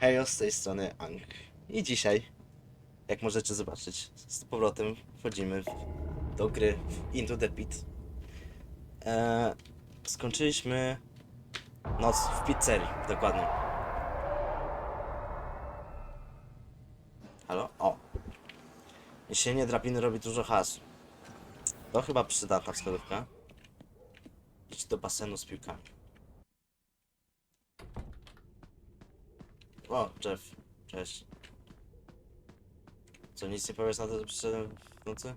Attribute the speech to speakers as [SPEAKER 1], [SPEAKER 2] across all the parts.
[SPEAKER 1] Hejo, z tej strony Ang. I dzisiaj, jak możecie zobaczyć, z powrotem wchodzimy w, do gry w Into the Pit. Eee, skończyliśmy noc w pizzerii, dokładnie. Halo? O! Jesienie drabiny robi dużo hasu. To chyba przydatna wskazówka. Idź do basenu z piłkami. O, Jeff. Cześć. Co, nic nie powiesz na to, że przyszedłem w nocy?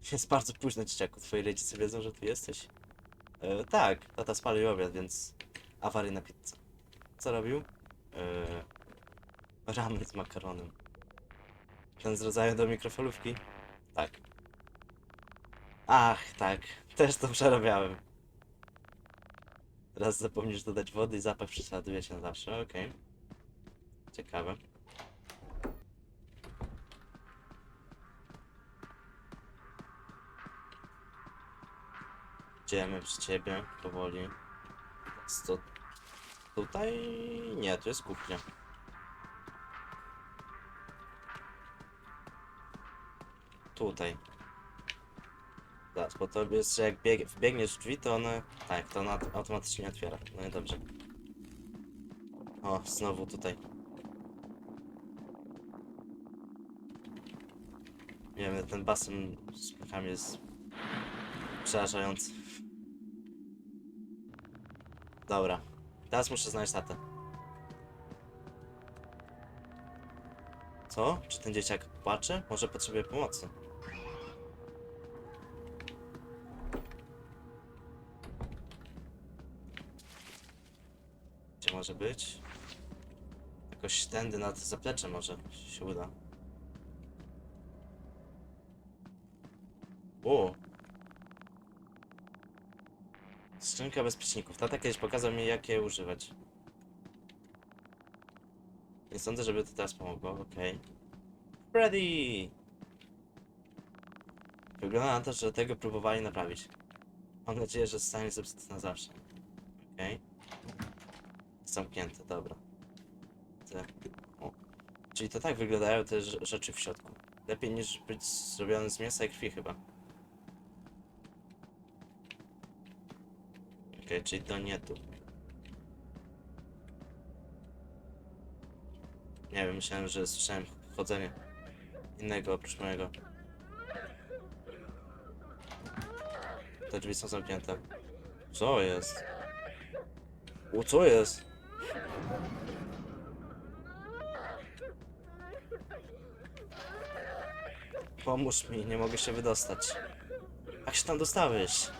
[SPEAKER 1] Jest bardzo późno, dzieciaku. Twoi rodzice wiedzą, że tu jesteś. E, tak, tata spalił obiad, więc awaryjna pizza. Co robił? E, ramen z makaronem. Ten z rodzaju do mikrofalówki? Tak. Ach, tak. Też to przerabiałem. Raz zapomnisz dodać wody i zapach prześladuje się zawsze, okej. Ciekawe. Idziemy przy ciebie, powoli. Co? Tutaj... Nie, tu jest kuchnia. Tutaj. Zaraz, bo to jest, że jak bieg, wbiegniesz w drzwi, to one... Tak, to ona automatycznie otwiera. No i dobrze. O, znowu tutaj. Nie wiem, ten basen z piłkami jest przerażający. Dobra. Teraz muszę znaleźć tatę. Co? Czy ten dzieciak płacze? Może potrzebuje pomocy. Może być? Jakoś tędy nad zaplecze może się uda. O! Skrzynka bezpieczników. Tata kiedyś pokazał mi, jak je używać. Nie sądzę, żeby to teraz pomogło. Okej. Freddy! Wygląda na to, że tego próbowali naprawić. Mam nadzieję, że zostanie zepsuty na zawsze. Okej. Zamknięte, dobra. Te. O. Czyli to tak wyglądają te rze- rzeczy w środku. Lepiej niż być zrobiony z mięsa i krwi chyba. Okej, czyli to nie tu. Nie wiem, myślałem, że słyszałem chodzenie innego oprócz mojego. Te drzwi są zamknięte. Co jest? O, co jest? Pomóż mi, nie mogę się wydostać. Jak się tam dostałeś?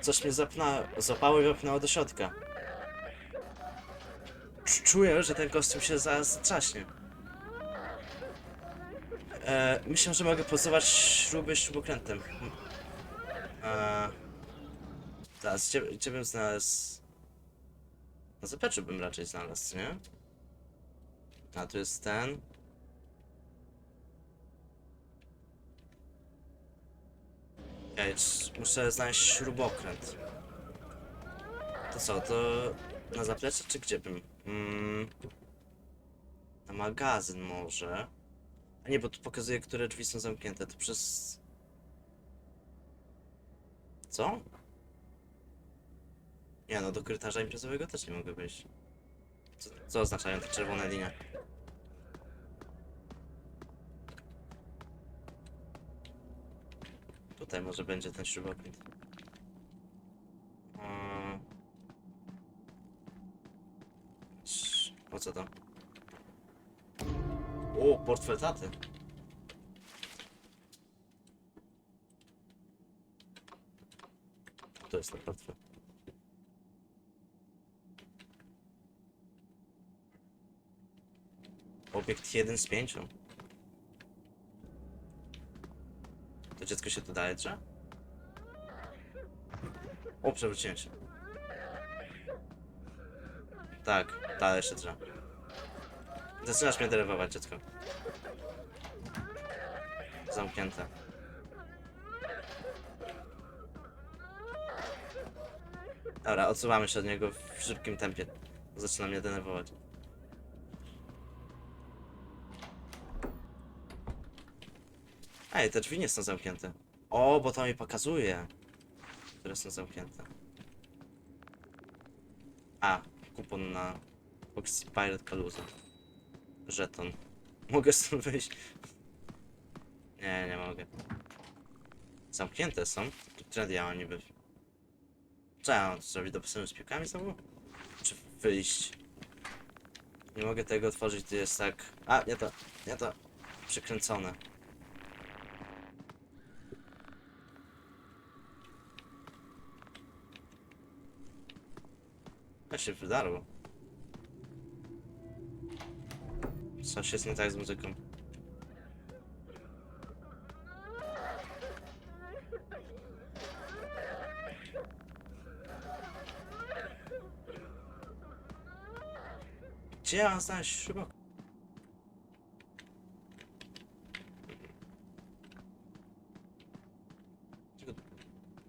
[SPEAKER 1] Coś mnie zapna... zapało i wepchnęło do środka. Cz- Czuję, że ten kostium się zaraz trzaśnie. E, myślę, że mogę pozować śruby śrubokrętem. E, teraz, gdzie, gdzie bym znalazł... Na zapleczu bym raczej znalazł, nie? A tu jest ten. Okej, c- muszę znaleźć śrubokręt. To co, to na zaplecze czy gdzie bym? Mm, na magazyn może. A nie, bo tu pokazuje, które drzwi są zamknięte. To przez... Co? Nie no, do korytarza imprezowego też nie mogę wyjść. Co, co oznaczają te czerwone linie? Tutaj może będzie ten śrubokręt. Po co to? O, portfel taty. To jest ten portfel. Obiekt 1 z 5. To dziecko się tu daje, drze? O, przewróciłem się. Tak, dalej się drze. Zaczynasz mnie denerwować, dziecko. Zamknięte. Dobra, odsuwamy się od niego w szybkim tempie. Zaczyna mnie denerwować. Ej, te drzwi nie są zamknięte. O, bo to mi pokazuje, które są zamknięte. A, kupon na Foxy Pirate Palooza. Żeton. Mogę stąd wyjść? Nie, nie mogę. Zamknięte są? Mam niby? Co ja mam zrobić do basenu z piłkami znowu? Czy wyjść? Nie mogę tego otworzyć, to jest tak... A, nie to, nie to. Przykręcone. A się wydarło. Coś jest nie tak z muzyką. Gdzie ja mam znaleźć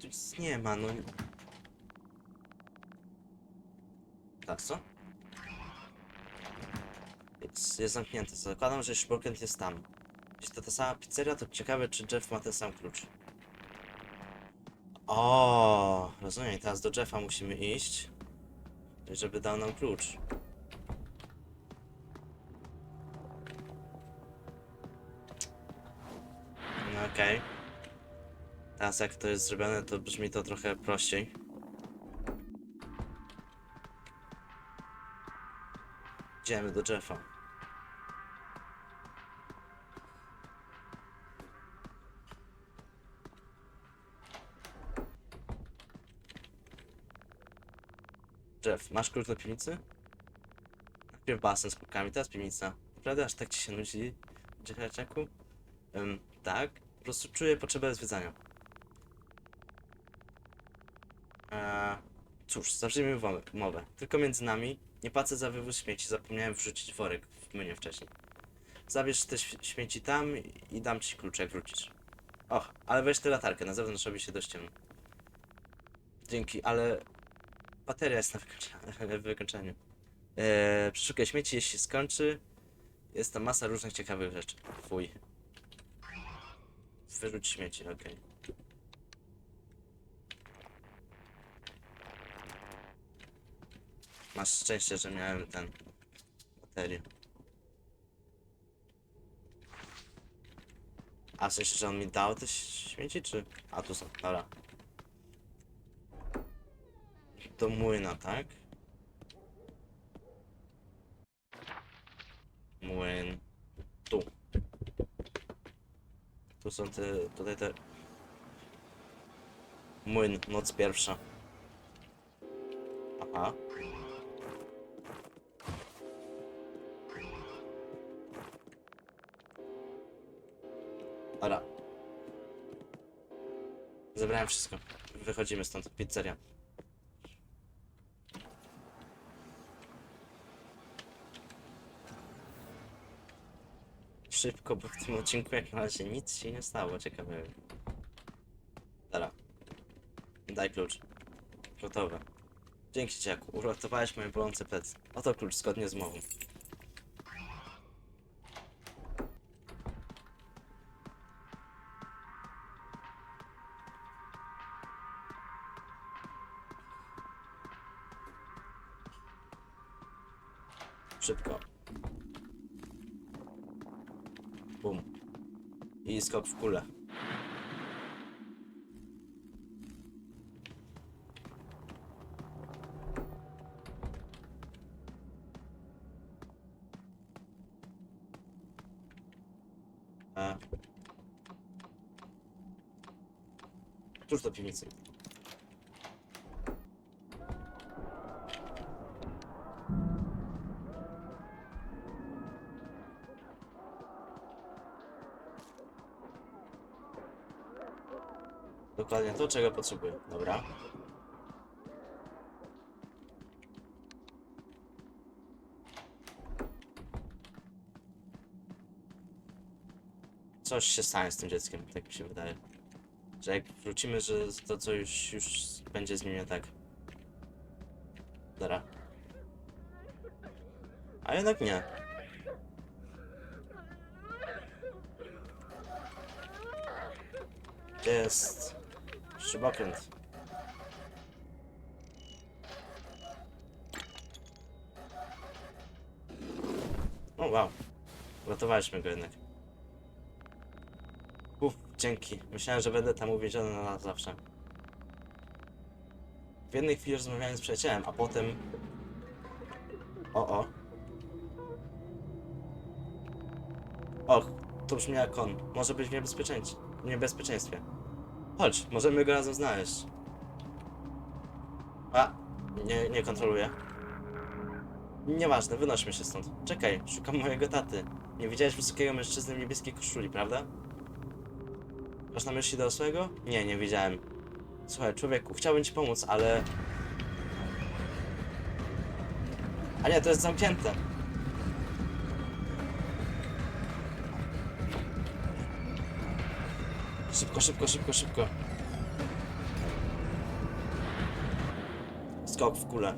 [SPEAKER 1] nic nie ma, no. Tak, co? Jest, jest zamknięte. Zakładam, że śrubokręt jest tam. Jeśli to ta sama pizzeria, to ciekawe, czy Jeff ma ten sam klucz. O, rozumiem. Teraz do Jeffa musimy iść, żeby dał nam klucz. No okej. Teraz jak to jest zrobione, to brzmi to trochę prościej. Idziemy do Jeffa. Jeff, masz klucz do piwnicy? Najpierw basen z kubkami, teraz piwnica. Naprawdę aż tak ci się nudzi, Jefferczaku? Um, tak, po prostu czuję potrzebę zwiedzania. Eee, cóż, zacznijmy mowę, mowę. Tylko między nami, nie płacę za wywóz śmieci, zapomniałem wrzucić worek w mynie wcześniej. Zabierz te śmieci tam i dam ci klucz, jak wrócisz. Och, ale weź tę latarkę, na zewnątrz robi się dość ciemno. Dzięki, ale bateria jest na wykończeniu. wykończeniu. Eee, przeszukaj śmieci, jeśli skończy. Jest tam masa różnych ciekawych rzeczy. Fuj. Wyrzuć śmieci, okej. Masz szczęście, że miałem ten baterię. A w że on mi dał te śmieci, czy... A tu są, dobra. Do młyna, tak? Młyn. Tu. Tu są te, tutaj te... Młyn, noc pierwsza. Aha. Zebrałem wszystko. Wychodzimy stąd. Pizzeria. Szybko, bo w tym odcinku jak na razie nic się nie stało ciekawego. Dobra. Daj klucz. Gotowe. Dzięki dzieciaku, uratowałeś moje bolące plecy. Oto klucz zgodnie z mową. Bum. I skok w kulę. E. Tuż do piwnicy. Dokładnie to, czego potrzebuję. Dobra. Coś się stanie z tym dzieckiem, tak mi się wydaje. Że jak wrócimy, że to co już, będzie z nim nie tak. Dobra. A jednak nie. Jest śrubokręt? O wow. Uratowaliśmy go jednak. Uff, dzięki. Myślałem, że będę tam uwięziony na zawsze. W jednej chwili rozmawiałem z przyjacielem, a potem... O, o. Och, to brzmi jak on. Może być w niebezpieczeństwie. Chodź, możemy go razem znaleźć. A, nie, nie kontroluję. Nieważne, wynośmy się stąd. Czekaj, szukam mojego taty. Nie widziałeś wysokiego mężczyzny w niebieskiej koszuli, prawda? Masz na myśli dorosłego? Nie, nie widziałem. Słuchaj, człowieku, chciałbym ci pomóc, ale... A nie, to jest zamknięte. Szybko, szybko, szybko, szybko. Skok w kulę.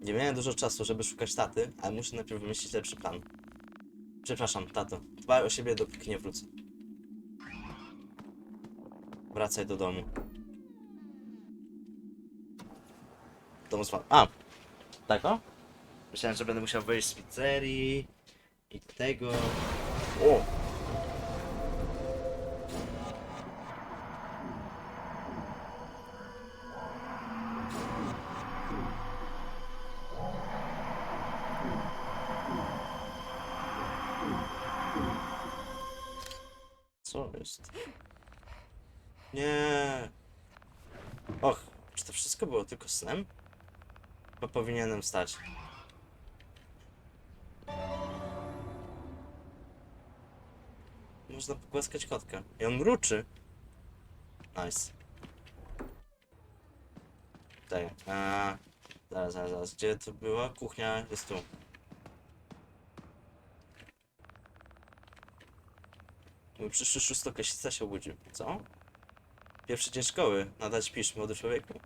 [SPEAKER 1] Nie miałem dużo czasu, żeby szukać taty, ale muszę najpierw wymyślić lepszy plan. Przepraszam, tato. Dbaj o siebie, dopóki nie wrócę. Wracaj do domu. Domu swa... A! Tak o? Myślałem, że będę musiał wyjść z pizzerii i tego... O! Co jest? Nie. Och, czy to wszystko było tylko snem? Bo powinienem wstać. Można pogłaskać kotka. I on mruczy. Nice. Tutaj. Zaraz, zaraz, zaraz. Gdzie to była? Kuchnia jest tu. Mój przyszły szóstoklasista się obudził. Co? Pierwszy dzień szkoły. Nadal śpisz, młody człowieku?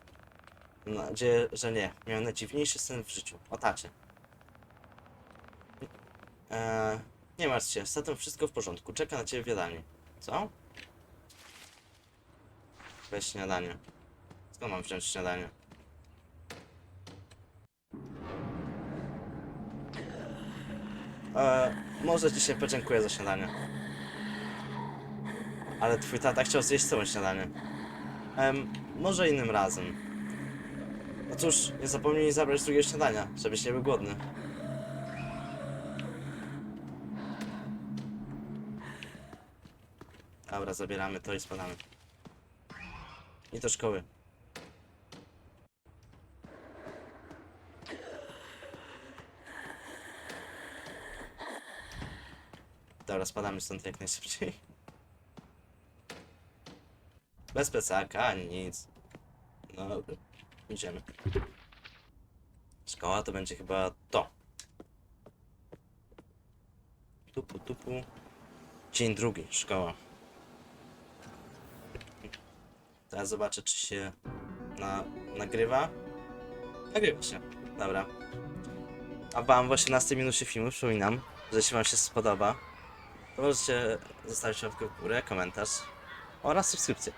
[SPEAKER 1] Mam nadzieję, że nie. Miałem najdziwniejszy sen w życiu. O tacie. Eee, nie martw się, z wszystko w porządku. Czeka na ciebie w jadalni. Co? Weź śniadanie. Skąd mam wziąć śniadanie? Eee, może dzisiaj podziękuję za śniadanie. Ale twój tata chciał zjeść całe śniadanie. Em, może innym razem. No cóż, nie zapomnij zabrać drugiego śniadania, żebyś nie był głodny. Dobra, zabieramy to i spadamy. I do szkoły. Dobra, spadamy stąd jak najszybciej. Bez plecaka, nic. No dobra, idziemy. Szkoła to będzie chyba to. Tupu, tupu. Dzień drugi, szkoła. Teraz zobaczę, czy się na, nagrywa. Nagrywa się. Dobra. A wam w 18 minucie filmu przypominam, że jeśli wam się spodoba, to możecie zostawić łapkę w górę, komentarz oraz subskrypcję.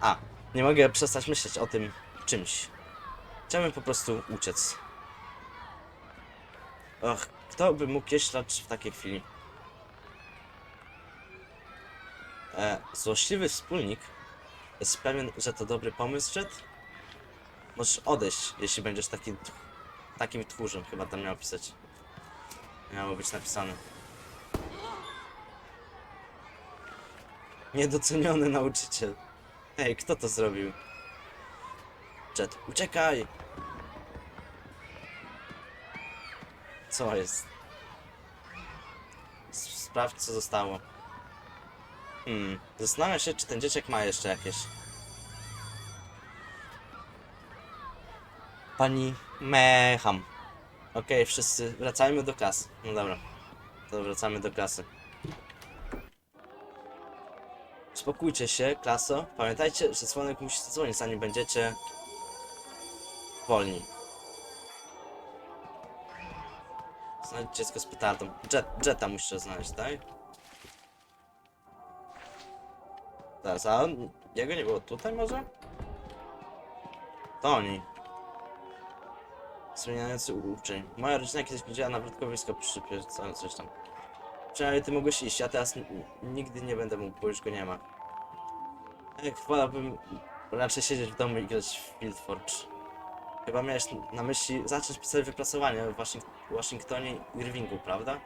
[SPEAKER 1] A, nie mogę przestać myśleć o tym czymś. Chciałbym po prostu uciec. Och, kto by mógł jeślać w takiej chwili? E, złośliwy wspólnik jest pewien, że to dobry pomysł, Jet? Możesz odejść, jeśli będziesz taki, takim tchórzem, chyba tam miało pisać. Miało być napisane. Niedoceniony nauczyciel. Ej, kto to zrobił? Jet, uciekaj! Co jest? Sprawdź, co zostało. Hmm, zastanawiam się, czy ten dzieciak ma jeszcze jakieś. Pani Mecham. Okej, wszyscy wracajmy do klasy. No dobra. To wracamy do klasy. Spokójcie się, klaso. Pamiętajcie, że dzwonek musi zadzwonić, zanim będziecie wolni. Znajdź dziecko z petardą. Jet, musisz znaleźć, tak? Teraz, a on, jego nie było tutaj może? To oni. Zmieniający uczeń. Moja rodzina kiedyś widziała na wrotkowisko przy szczypie, co- coś tam. Przynajmniej ty mogłeś iść, ja teraz nigdy nie będę mógł, bo już go nie ma. Jak wolałbym raczej siedzieć w domu i grać w Field Forge. Chyba miałeś na myśli zacząć pisać wypracowanie w Waszyng Waszyngtonie i Irvingu, prawda?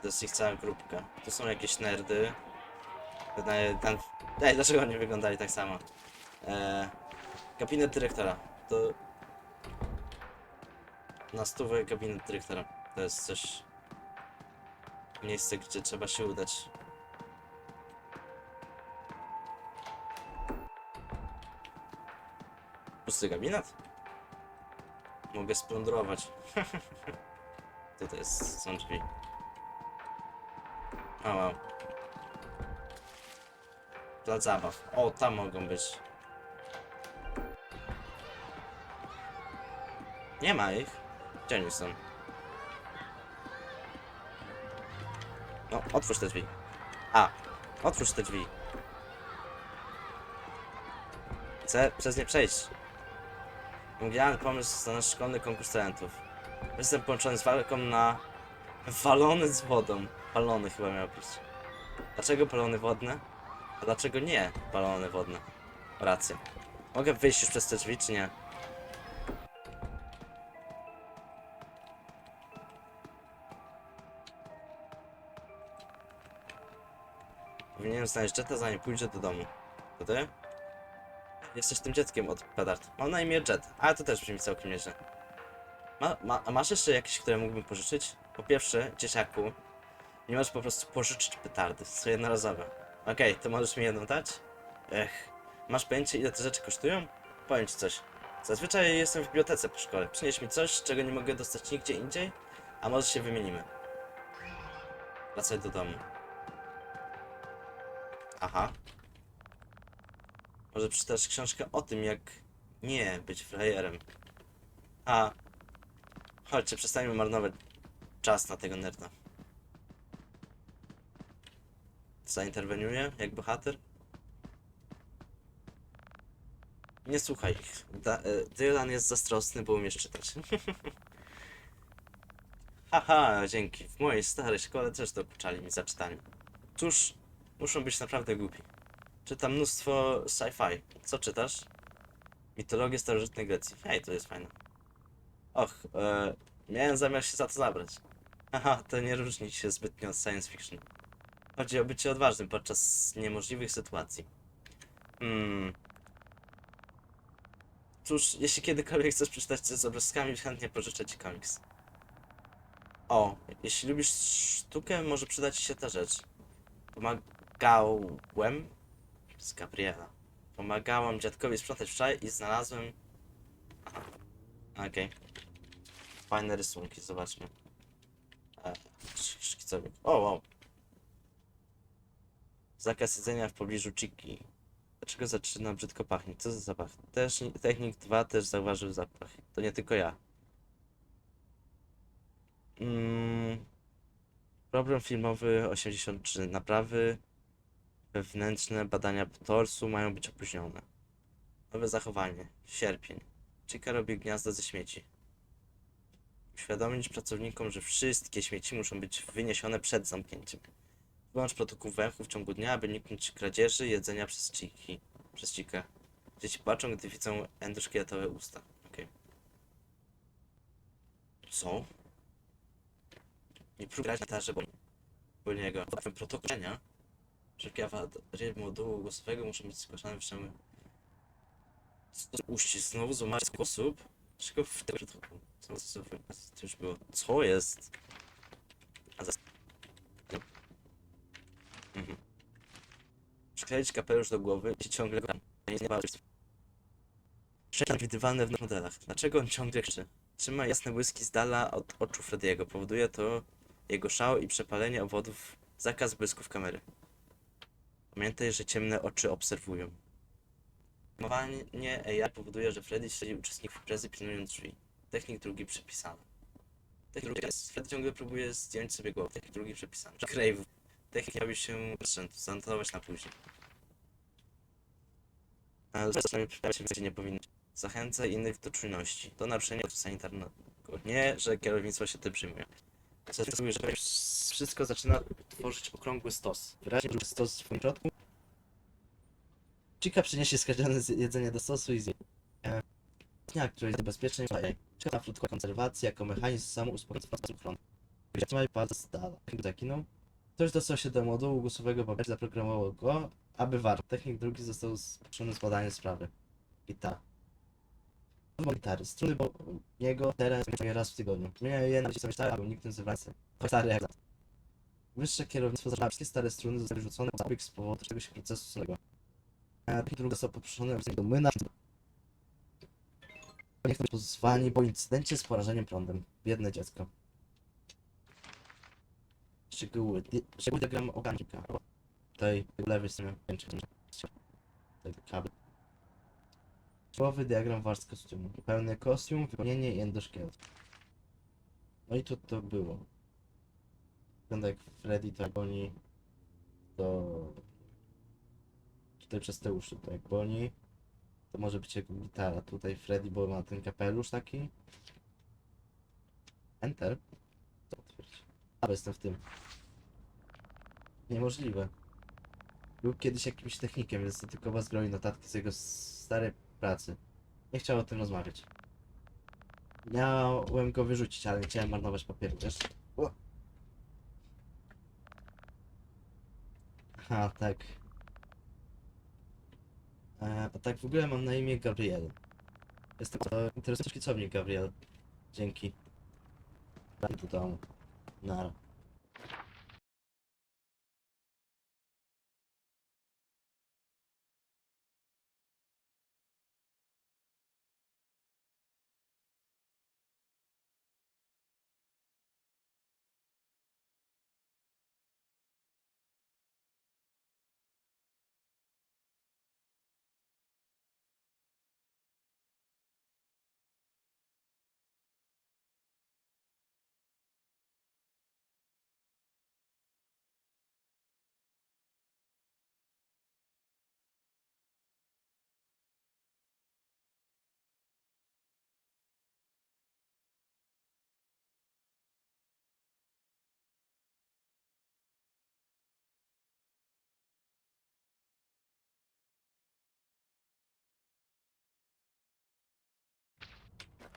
[SPEAKER 1] To jest ich cała grupka. Tu są jakieś nerdy. Ten... Ej, dlaczego oni wyglądali tak samo? Eee, gabinet dyrektora. To... Na stówę gabinet dyrektora. To jest coś... Miejsce, gdzie trzeba się udać. Pusty gabinet? Mogę splądrować. Tutaj jest, są drzwi. O, wow. Plac zabaw. O, tam mogą być. Nie ma ich. Gdzie oni są? No, otwórz te drzwi. A, otwórz te drzwi. Chcę przez nie przejść. Genialny pomysł na nasz szkolny konkurs talentów. Jestem połączony z walką na walony z wodą. Balony chyba miał być. Dlaczego balony wodne? A dlaczego nie balony wodne? Racja. Mogę wyjść już przez te drzwi, czy nie? Powinienem znaleźć Jetta zanim pójdzie do domu. To ty? Jesteś tym dzieckiem od pedard. Mam na imię Jet, ale to też brzmi całkiem nieźle. Ma, ma, a masz jeszcze jakieś, które mógłbym pożyczyć? Po pierwsze, dzieciaku, nie możesz po prostu pożyczyć petardy, są jednorazowe. Okej, to możesz mi jedną dać? Ech, masz pojęcie ile te rzeczy kosztują? Powiem ci coś. Zazwyczaj jestem w bibliotece po szkole. Przynieś mi coś, czego nie mogę dostać nigdzie indziej, a może się wymienimy. Wracaj do domu. Aha. Może przeczytasz książkę o tym, jak nie być frajerem. A. Chodźcie, przestańmy marnować czas na tego nerda. Zainterweniuję jak bohater? Nie słuchaj ich. Da, y, Dylan jest zazdrosny, bo umiesz czytać. Haha, dzięki. W mojej starej szkole też dokuczali mi za czytanie. Cóż, muszą być naprawdę głupi. Czytam mnóstwo sci-fi. Co czytasz? Mitologię starożytnej Grecji. Hej, to jest fajne. Och, e, miałem zamiar się za to zabrać. Haha, to nie różni się zbytnio od science fiction. Chodzi o bycie odważnym podczas niemożliwych sytuacji. Hmm. Cóż, jeśli kiedykolwiek chcesz przeczytać coś z obrazkami, chętnie pożyczę ci komiks. O, jeśli lubisz sztukę, może przydać ci się ta rzecz. Pomagałem z Gabriela. Pomagałam dziadkowi sprzątać wczoraj i znalazłem... Okej. Fajne rysunki, zobaczmy. E, sz- szkicownik. O, wow. Zakaz jedzenia w pobliżu Chiki. Dlaczego zaczyna brzydko pachnieć? Co za zapach? Też Technik 2 też zauważył zapach. To nie tylko ja. Mm, problem filmowy 83. Naprawy wewnętrzne badania torsu mają być opóźnione. Nowe zachowanie. Sierpień. Chica robi gniazdo ze śmieci. Uświadomić pracownikom, że wszystkie śmieci muszą być wyniesione przed zamknięciem. Wyłącz protokół węchu w ciągu dnia, aby uniknąć kradzieży jedzenia przez ciki. Przez cikę. Dzieci płaczą, gdy widzą endoszkieletowe usta. Okej. Co? Nie próbuj grać na gitarze, bo... Bo niego. Potem protokołenia. Wszelkie awarie modułu głosowego muszą być zgłaszane w czym... Uścisk znowu złamać sposób. Czego w tym protokół? Co, już było? Co jest? A za... Mhm. Przykleić kapelusz do głowy i ciągle go nie znieważyć. Szczęście widywalne w modelach. Dlaczego on ciągle krzyczy? Trzyma jasne błyski z dala od oczu Frediego. Powoduje to jego szał i przepalenie obwodów. Zakaz błysków kamery. Pamiętaj, że ciemne oczy obserwują. Mowanie AI powoduje, że Freddy śledzi uczestników imprezy pilnując drzwi. Technik drugi przypisany. Technik drugi jest, Fred ciągle próbuje zdjąć sobie głowę. Technik drugi przepisany. Crave. Technik robi się zanotować na później. Ale się, gdzie nie powinno. Zachęca innych do czujności, do naruszenia sanitarnego. Nie, że kierownictwo się tym przyjmuje. Zastosuje, że wszystko zaczyna tworzyć okrągły stos. Wyraźnie duży stos w swoim środku. Chica przyniesie skradzione z- jedzenie do stosu i zje. Dnia, który jest niebezpieczny, daje. Chica frutka konserwacji jako mechanizm samouspokojający ochron. Trzymaj palce z dala. Zakinął. Ktoś dostał się do modułu głosowego babci, zaprogramował go, aby warto. Technik drugi został spuszczony z badania sprawy. Gitara. Gitary. Struny bo niego teraz zmieniają raz w tygodniu. Zmieniają je na sobie stare, aby uniknąć zewracy. To stary zawsze. Wyższe kierownictwo zaczyna wszystkie stare struny zostały rzucone w z powodu czegoś procesu solego. A technik drugi został poproszony do młyna. Niech to pozwani po incydencie z porażeniem prądem. Biedne dziecko. Szczegóły. Szczegóły diagram oganika. Tutaj po lewej stronie kończy. Tutaj kabel. Czołowy diagram warstw kostiumu. Pełny kostium, wypełnienie i endoszkielet. No i tu to było. Wygląda jak Freddy to goni do... Tutaj przez te uszy tutaj goni. To może być jego gitara. Tutaj Freddy, bo ma ten kapelusz taki. Enter. Jestem w tym. Niemożliwe. Był kiedyś jakimś technikiem, więc to tylko was groi notatki z jego starej pracy. Nie chciał o tym rozmawiać. Miałem go wyrzucić, ale nie chciałem marnować papieru, wiesz? Tak. E, a tak w ogóle mam na imię Gabriel. Jestem to interesujący szkicownik Gabriel. Dzięki. Do domu. Nara. Dom Oswalda.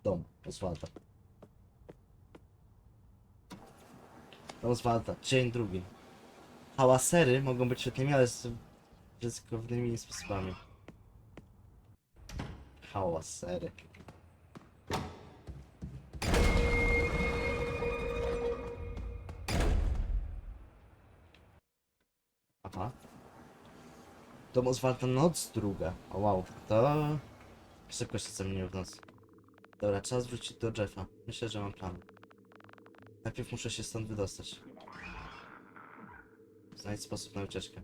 [SPEAKER 1] Dom Oswalda, dzień drugi. Hałasery mogą być świetnymi, ale z ryzykownymi sposobami. Hałasery. Aha. Dom Oswalda noc druga. O wow, to... Szybko się zamienił w noc. Dobra, czas wrócić do Jeffa. Myślę, że mam plan. Najpierw muszę się stąd wydostać. Znajdź sposób na ucieczkę.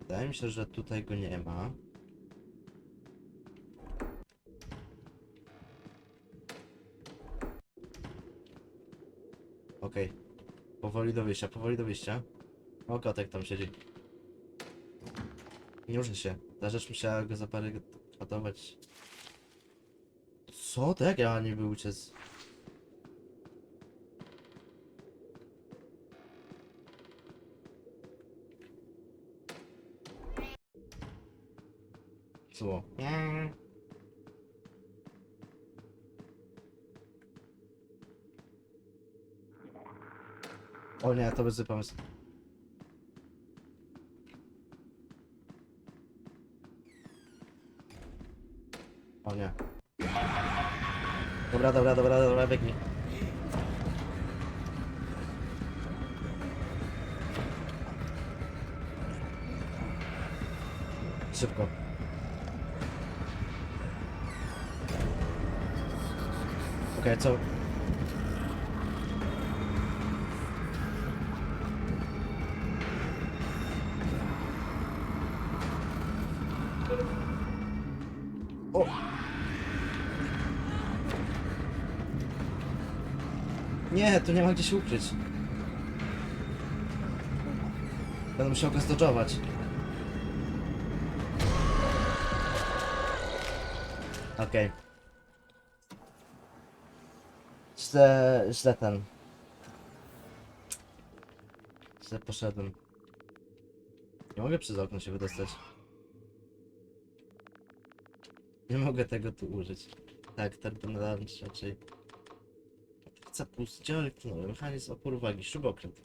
[SPEAKER 1] Wydaje mi się, że tutaj go nie ma. Okej. Powoli do wyjścia, powoli do wyjścia. O, kotek tam siedzi. Nie ruszę się. Ta rzecz musiała go zabarykadować. Co? To jak ja niby uciec? Co? Mm. O nie, to bez pomysł. O nie. Dobra, dobra, dobra, dobra, biegnij. Szybko. Okej, co? Nie, tu nie ma gdzie się ukryć. Będę musiał go zdodżować. Okej. Źle, źle ten. Źle poszedłem. Nie mogę przez okno się wydostać. Nie mogę tego tu użyć. Tak, terminalny raczej. Chcę puść, dział elektronowy, mechanizm oporu wagi, śrubokręt.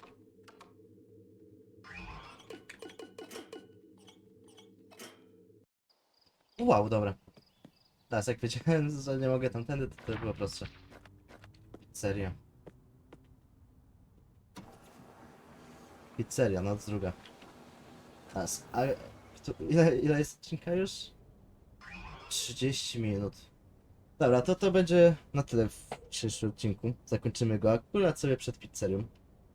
[SPEAKER 1] Wow, dobra. Teraz jak wiedziałem, że nie mogę tamtędy, to to było prostsze. Serio. Pizzeria, noc druga. Teraz, a kto, ile, ile jest odcinka już? 30 minut. Dobra, to to będzie na tyle w dzisiejszym odcinku. Zakończymy go akurat sobie przed pizzerią.